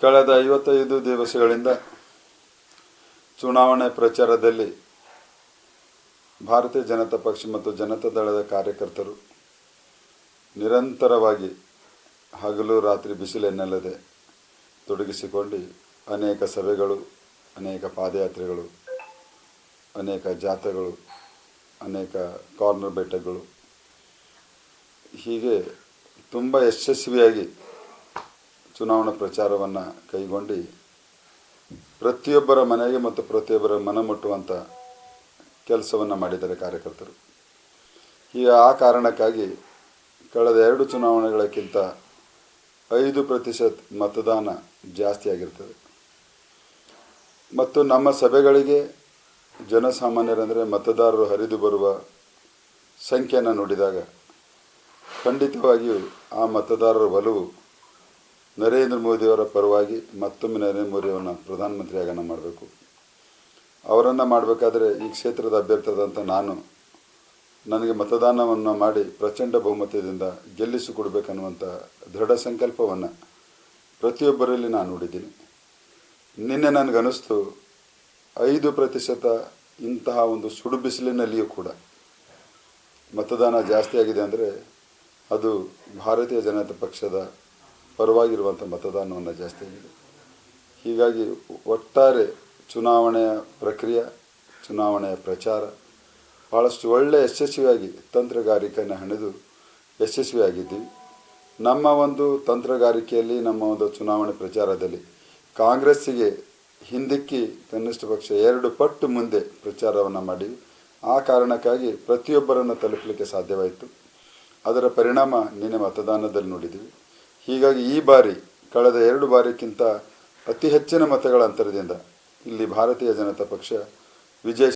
ಕಳೆದ ಐವತ್ತೈದು ದಿವಸಗಳಿಂದ ಚುನಾವಣೆ ಪ್ರಚಾರದಲ್ಲಿ ಭಾರತೀಯ ಜನತಾ ಪಕ್ಷ ಮತ್ತು ಜನತಾ ದಳದ ಕಾರ್ಯಕರ್ತರು ನಿರಂತರವಾಗಿ ಹಗಲು ರಾತ್ರಿ ಬಿಸಿಲೆನ್ನಲ್ಲದೆ ತೊಡಗಿಸಿಕೊಂಡು ಅನೇಕ ಸಭೆಗಳು, ಅನೇಕ ಪಾದಯಾತ್ರೆಗಳು, ಅನೇಕ ಜಾಥಾಗಳು, ಅನೇಕ ಕಾರ್ನರ್ ಬೆಟ್ಟಗಳು ಹೀಗೆ ತುಂಬ ಯಶಸ್ವಿಯಾಗಿ ಚುನಾವಣಾ ಪ್ರಚಾರವನ್ನು ಕೈಗೊಂಡು ಪ್ರತಿಯೊಬ್ಬರ ಮನೆಗೆ ಮತ್ತು ಪ್ರತಿಯೊಬ್ಬರ ಮನ ಮುಟ್ಟುವಂಥ ಕೆಲಸವನ್ನು ಮಾಡಿದ್ದಾರೆ ಕಾರ್ಯಕರ್ತರು. ಈಗ ಆ ಕಾರಣಕ್ಕಾಗಿ ಕಳೆದ ಎರಡು ಚುನಾವಣೆಗಳಕ್ಕಿಂತ ಐದು ಪ್ರತಿಶತ ಮತದಾನ ಜಾಸ್ತಿ ಆಗಿರ್ತದೆ. ಮತ್ತು ನಮ್ಮ ಸಭೆಗಳಿಗೆ ಜನಸಾಮಾನ್ಯರಂದರೆ ಮತದಾರರು ಹರಿದು ಬರುವ ಸಂಖ್ಯೆಯನ್ನು ನೋಡಿದಾಗ ಖಂಡಿತವಾಗಿಯೂ ಆ ಮತದಾರರ ಒಲವು ನರೇಂದ್ರ ಮೋದಿಯವರ ಪರವಾಗಿ ಮತ್ತೊಮ್ಮೆ ನರೇಂದ್ರ ಮೋದಿಯವರನ್ನ ಪ್ರಧಾನಮಂತ್ರಿಯಾಗನ ಮಾಡಬೇಕು. ಅವರನ್ನು ಮಾಡಬೇಕಾದ್ರೆ ಈ ಕ್ಷೇತ್ರದ ಅಭ್ಯರ್ಥಿಯಾದಂಥ ನಾನು ನನಗೆ ಮತದಾನವನ್ನು ಮಾಡಿ ಪ್ರಚಂಡ ಬಹುಮತದಿಂದ ಗೆಲ್ಲಿಸಿಕೊಡ್ಬೇಕನ್ನುವಂಥ ದೃಢ ಸಂಕಲ್ಪವನ್ನು ಪ್ರತಿಯೊಬ್ಬರಲ್ಲಿ ನಾನು ನೋಡಿದ್ದೀನಿ. ನಿನ್ನೆ ನನಗನ್ನಿಸ್ತು, ಐದು ಪ್ರತಿಶತ ಇಂತಹ ಒಂದು ಸುಡು ಬಿಸಿಲಿನಲ್ಲಿಯೂ ಕೂಡ ಮತದಾನ ಜಾಸ್ತಿ ಆಗಿದೆ ಅಂದರೆ ಅದು ಭಾರತೀಯ ಜನತಾ ಪಕ್ಷದ ಪರವಾಗಿರುವಂಥ ಮತದಾನವನ್ನು ಜಾಸ್ತಿ ಆಗಿದೆ. ಹೀಗಾಗಿ ಒಟ್ಟಾರೆ ಚುನಾವಣೆಯ ಪ್ರಕ್ರಿಯೆ, ಚುನಾವಣೆಯ ಪ್ರಚಾರ ಭಾಳಷ್ಟು ಒಳ್ಳೆಯ ಯಶಸ್ವಿಯಾಗಿ ತಂತ್ರಗಾರಿಕೆಯನ್ನು ಹಣಿದು ಯಶಸ್ವಿಯಾಗಿದ್ದೀವಿ. ನಮ್ಮ ಒಂದು ತಂತ್ರಗಾರಿಕೆಯಲ್ಲಿ, ನಮ್ಮ ಒಂದು ಚುನಾವಣೆ ಪ್ರಚಾರದಲ್ಲಿ ಕಾಂಗ್ರೆಸ್ಸಿಗೆ ಹಿಂದಿಕ್ಕಿ ಕನಿಷ್ಠ ಪಕ್ಷ ಎರಡು ಪಟ್ಟು ಮುಂದೆ ಪ್ರಚಾರವನ್ನು ಮಾಡಿ ಆ ಕಾರಣಕ್ಕಾಗಿ ಪ್ರತಿಯೊಬ್ಬರನ್ನು ತಲುಪಲಿಕ್ಕೆ ಸಾಧ್ಯವಾಯಿತು. ಅದರ ಪರಿಣಾಮ ನಿನ್ನೆ ಮತದಾನದಲ್ಲಿ ನೋಡಿದ್ದೀವಿ. ಹೀಗಾಗಿ ಈ ಬಾರಿ, ಕಳೆದ ಎರಡು ಬಾರಿಗಿಂತ ಅತಿ ಹೆಚ್ಚಿನ ಮತಗಳ ಅಂತರದಿಂದ ಇಲ್ಲಿ ಭಾರತೀಯ ಜನತಾ ಪಕ್ಷ ವಿಜಯ